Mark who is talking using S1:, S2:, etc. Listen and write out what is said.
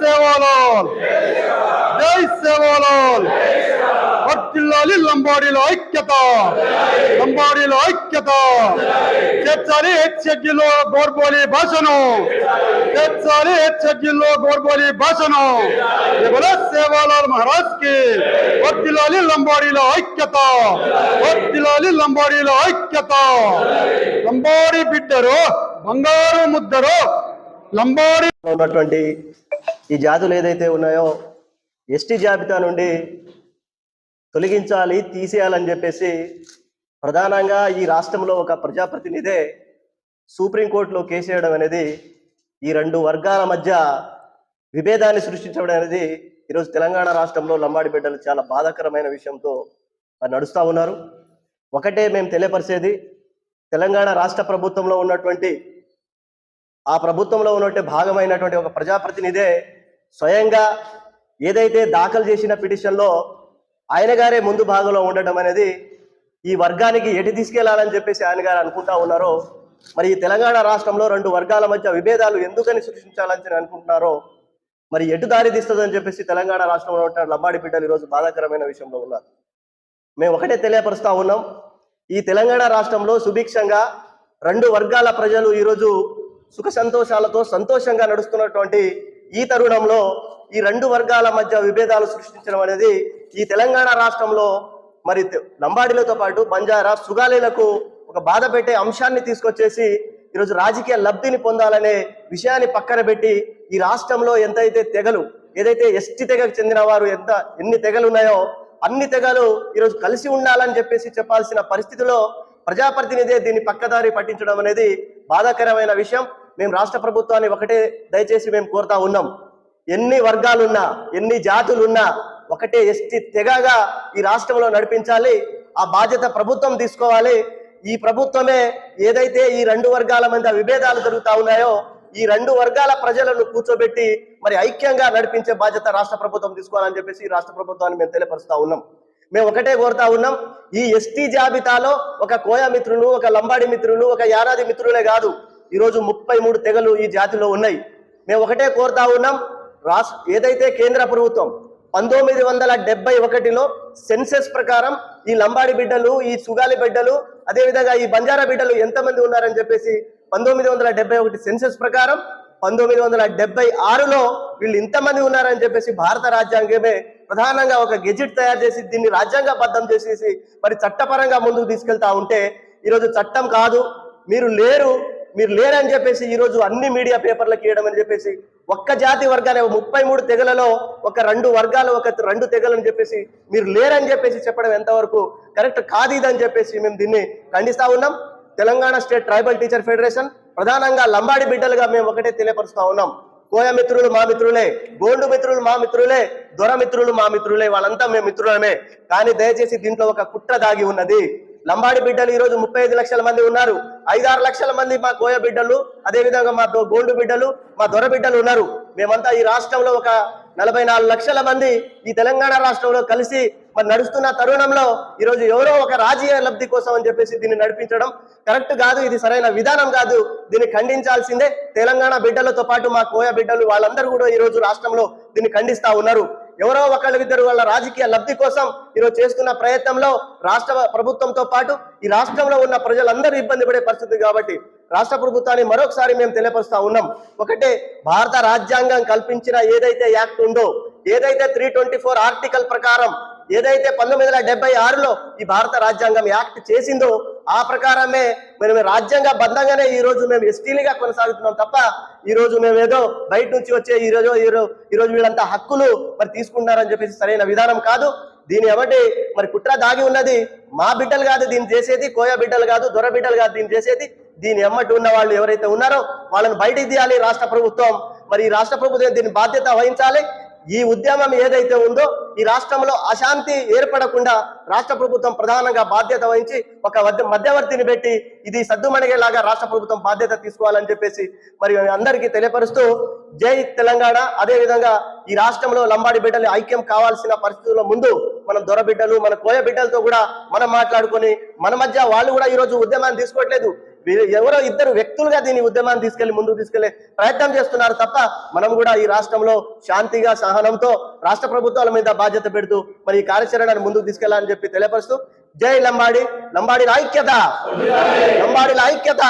S1: సేవాలాల్ జై సేవాలాల్ వర్తిల్లాలి లంబాడీలో ఐక్యత లంబాడీలో ఐక్యత చేర్చాలి హెచ్ఎడ్జిలో గోర్బోలి భాషను చేర్చాలి హెచ్ఎడ్జిలో గోర్బోలి భాషను సేవాలాల్ మహారాజ్ కి వర్తిల్లాలి లంబాడీలో ఐక్యత వర్తిల్లాలి లంబాడీలో ఐక్యత లంబాడి బిడ్డరు బంగారు ముద్దరు లంబాడి
S2: ఉన్నటువంటి ఈ జాతులు ఏదైతే ఉన్నాయో ఎస్టీ జాబితా నుండి తొలగించాలి తీసేయాలని చెప్పేసి ప్రధానంగా ఈ రాష్ట్రంలో ఒక ప్రజాప్రతినిధే సుప్రీంకోర్టులో కేసు వేయడం అనేది ఈ రెండు వర్గాల మధ్య విభేదాన్ని సృష్టించడం అనేది ఈరోజు తెలంగాణ రాష్ట్రంలో లంబాడి బిడ్డలు చాలా బాధాకరమైన విషయంతో నడుస్తూ ఉన్నారు. ఒకటే మేము తెలియపరిచేది తెలంగాణ రాష్ట్ర ప్రభుత్వంలో ఉన్నటువంటి ఆ ప్రభుత్వంలో ఉన్నటువంటి భాగమైనటువంటి ఒక ప్రజాప్రతినిధే స్వయంగా ఏదైతే దాఖలు చేసిన పిటిషన్లో ఆయన గారే ముందు భాగంలో ఉండటం అనేది ఈ వర్గానికి ఎటు తీసుకెళ్ళాలని చెప్పేసి ఆయన గారు అనుకుంటా ఉన్నారో మరి ఈ తెలంగాణ రాష్ట్రంలో రెండు వర్గాల మధ్య విభేదాలు ఎందుకని సృష్టించాలని అనుకుంటున్నారో మరి ఎటు దారి తీస్తుందని చెప్పేసి తెలంగాణ రాష్ట్రంలో ఉన్న లంబాడి బిడ్డలు ఈరోజు బాధాకరమైన విషయంలో ఉన్నారు. మేము ఒకటే తెలియపరుస్తా ఉన్నాం ఈ తెలంగాణ రాష్ట్రంలో సుభిక్షంగా రెండు వర్గాల ప్రజలు ఈరోజు సుఖ సంతోషాలతో సంతోషంగా నడుస్తున్నటువంటి ఈ తరుణంలో ఈ రెండు వర్గాల మధ్య విభేదాలు సృష్టించడం అనేది ఈ తెలంగాణ రాష్ట్రంలో మరి లంబాడీలతో పాటు బంజారా సుగాలీలకు ఒక బాధ పెట్టే అంశాన్ని తీసుకొచ్చేసి ఈరోజు రాజకీయ లబ్ధిని పొందాలనే విషయాన్ని పక్కన పెట్టి ఈ రాష్ట్రంలో ఎంతైతే తెగలు ఏదైతే ఎస్టీ తెగకు చెందిన వారు ఎంత ఎన్ని తెగలు ఉన్నాయో అన్ని తెగలు ఈరోజు కలిసి ఉండాలని చెప్పేసి చెప్పాల్సిన పరిస్థితిలో ప్రజాప్రతినిధి దీన్ని పక్కదారి పట్టించడం అనేది బాధాకరమైన విషయం. మేము రాష్ట్ర ప్రభుత్వాన్ని ఒకటే దయచేసి మేము కోరుతా ఉన్నాం. ఎన్ని వర్గాలున్నా ఎన్ని జాతులున్నా ఒకటే ఎస్టీ తెగగా ఈ రాష్ట్రంలో నడిపించాలి ఆ బాధ్యత ప్రభుత్వం తీసుకోవాలి. ఈ ప్రభుత్వమే ఏదైతే ఈ రెండు వర్గాల మధ్య విభేదాలు జరుగుతా ఉన్నాయో ఈ రెండు వర్గాల ప్రజలను కూర్చోబెట్టి మరి ఐక్యంగా నడిపించే బాధ్యత రాష్ట్ర ప్రభుత్వం తీసుకోవాలని చెప్పేసి ఈ రాష్ట్ర ప్రభుత్వాన్ని మేము తెలియపరుస్తూ ఉన్నాం. మేము ఒకటే కోరుతా ఉన్నాం ఈ ఎస్టీ జాబితాలో ఒక కోయ మిత్రులు ఒక లంబాడి మిత్రులు ఒక యానాది మిత్రులే కాదు ఈరోజు ముప్పై మూడు తెగలు ఈ జాతిలో ఉన్నాయి. మేము ఒకటే కోరుతా ఉన్నాం రాష్ట్ర ఏదైతే కేంద్ర ప్రభుత్వం పంతొమ్మిది వందల డెబ్బై ఒకటిలో సెన్సెస్ ప్రకారం ఈ లంబాడి బిడ్డలు ఈ సుగాలి బిడ్డలు అదేవిధంగా ఈ బంజారా బిడ్డలు ఎంతమంది ఉన్నారని చెప్పేసి పంతొమ్మిది వందల డెబ్బై ఒకటి సెన్సెస్ ప్రకారం పంతొమ్మిది వందల డెబ్బై ఆరులో వీళ్ళు ఇంతమంది ఉన్నారని చెప్పేసి భారత రాజ్యాంగమే ప్రధానంగా ఒక గెజిట్ తయారు చేసి దీన్ని రాజ్యాంగబద్ధం చేసేసి మరి చట్టపరంగా ముందుకు తీసుకెళ్తా ఉంటే ఈరోజు చట్టం కాదు మీరు లేరు మీరు లేరని చెప్పేసి ఈరోజు అన్ని మీడియా పేపర్లకు ఇవ్వడం అని చెప్పేసి ఒక్క జాతి వర్గాలే ముప్పై మూడు తెగలలో ఒక రెండు వర్గాలు ఒక రెండు తెగలని చెప్పేసి మీరు లేరని చెప్పేసి చెప్పడం ఎంతవరకు కరెక్ట్ కాదు ఇదని చెప్పేసి మేము దీన్ని ఖండిస్తా ఉన్నాం. Telangana state tribal teacher federation ప్రధానంగా లంబాడి బిడ్డలుగా మేము ఒకటే తెలియపరుస్తా ఉన్నాం. కోయ మిత్రులు మా మిత్రులే గోండు మిత్రులు మా మిత్రులే దొర మిత్రులు మా మిత్రులే వాళ్ళంతా మేము మిత్రులమే. కానీ దయచేసి దీంట్లో ఒక కుట్ర దాగి ఉన్నది. లంబాడి బిడ్డలు ఈ రోజు ముప్పై ఐదు లక్షల మంది ఉన్నారు. ఐదారు లక్షల మంది మా కోయ బిడ్డలు అదేవిధంగా మా గోండు బిడ్డలు మా దొర బిడ్డలు ఉన్నారు. మేమంతా ఈ రాష్ట్రంలో ఒక నలభై నాలుగు లక్షల మంది ఈ తెలంగాణ రాష్ట్రంలో కలిసి మరి నడుస్తున్న తరుణంలో ఈరోజు ఎవరో ఒక రాజకీయ లబ్ధి కోసం అని చెప్పేసి దీన్ని నడిపించడం కరెక్ట్ కాదు ఇది సరైన విధానం కాదు. దీన్ని ఖండించాల్సిందే తెలంగాణ బిడ్డలతో పాటు మా కోయ బిడ్డలు వాళ్ళందరూ కూడా ఈ రోజు రాష్ట్రంలో దీన్ని ఖండిస్తా ఉన్నారు. ఎవరో ఒకళ్ళు ఇద్దరు వాళ్ళ రాజకీయ లబ్ధి కోసం ఈరోజు చేస్తున్న ప్రయత్నంలో రాష్ట్ర ప్రభుత్వంతో పాటు ఈ రాష్ట్రంలో ఉన్న ప్రజలందరూ ఇబ్బంది పడే పరిస్థితి కాబట్టి రాష్ట్ర ప్రభుత్వాన్ని మరొకసారి మేము తెలియపరుస్తా ఉన్నాం. ఒకటే భారత రాజ్యాంగం కల్పించిన ఏదైతే యాక్ట్ ఉందో ఏదైతే త్రీ ట్వంటీ ఫోర్ ఆర్టికల్ ప్రకారం ఏదైతే పంతొమ్మిది వందల డెబ్బై ఆరులో ఈ భారత రాజ్యాంగం యాక్ట్ చేసిందో ఆ ప్రకారమే మేము రాజ్యాంగ బద్ధంగానే ఈ రోజు మేము ఎస్టీలుగా కొనసాగుతున్నాం తప్ప ఈ రోజు మేము ఏదో బయట నుంచి వచ్చే ఈ రోజు ఈ ఈ రోజు వీళ్ళంతా హక్కులు మరి తీసుకుంటున్నారని చెప్పేసి సరైన విధానం కాదు. దీని ఎవటి మరి కుట్ర దాగి ఉన్నది మా బిడ్డలు కాదు దీన్ని చేసేది కోయ బిడ్డలు కాదు దొర బిడ్డలు కాదు దీన్ని చేసేది దీని ఎమ్మటి ఉన్న వాళ్ళు ఎవరైతే ఉన్నారో వాళ్ళని బయటికి తీయాలి రాష్ట్ర ప్రభుత్వం. మరి ఈ రాష్ట్ర ప్రభుత్వం దీని బాధ్యత వహించాలి. ఈ ఉద్యమం ఏదైతే ఉందో ఈ రాష్ట్రంలో అశాంతి ఏర్పడకుండా రాష్ట్ర ప్రభుత్వం ప్రధానంగా బాధ్యత వహించి ఒక మధ్యవర్తిని పెట్టి ఇది సద్దుమణిగేలాగా రాష్ట్ర ప్రభుత్వం బాధ్యత తీసుకోవాలని చెప్పేసి మరి అందరికీ తెలియపరుస్తూ జై తెలంగాణ. అదే విధంగా ఈ రాష్ట్రంలో లంబాడి బిడ్డలు ఐక్యం కావాల్సిన పరిస్థితుల ముందు మనం దొర బిడ్డలు మన కోయ బిడ్డలతో కూడా మనం మాట్లాడుకొని మన మధ్య వాళ్ళు కూడా ఈ రోజు ఉద్యమాన్ని తీసుకోవట్లేదు. ఎవరో ఇద్దరు వ్యక్తులుగా దీని ఉద్యమాన్ని తీసుకెళ్ళి ముందుకు తీసుకెళ్ళే ప్రయత్నం చేస్తున్నారు తప్ప మనం కూడా ఈ రాష్ట్రంలో శాంతిగా సహనంతో రాష్ట్ర ప్రభుత్వాల మీద బాధ్యత పెడుతూ మరి ఈ కార్యాచరణను ముందుకు తీసుకెళ్ళాలని చెప్పి తెలియపరుస్తూ జై లంబాడి. లంబాడి ఐక్యత. లంబాడిల ఐక్యత.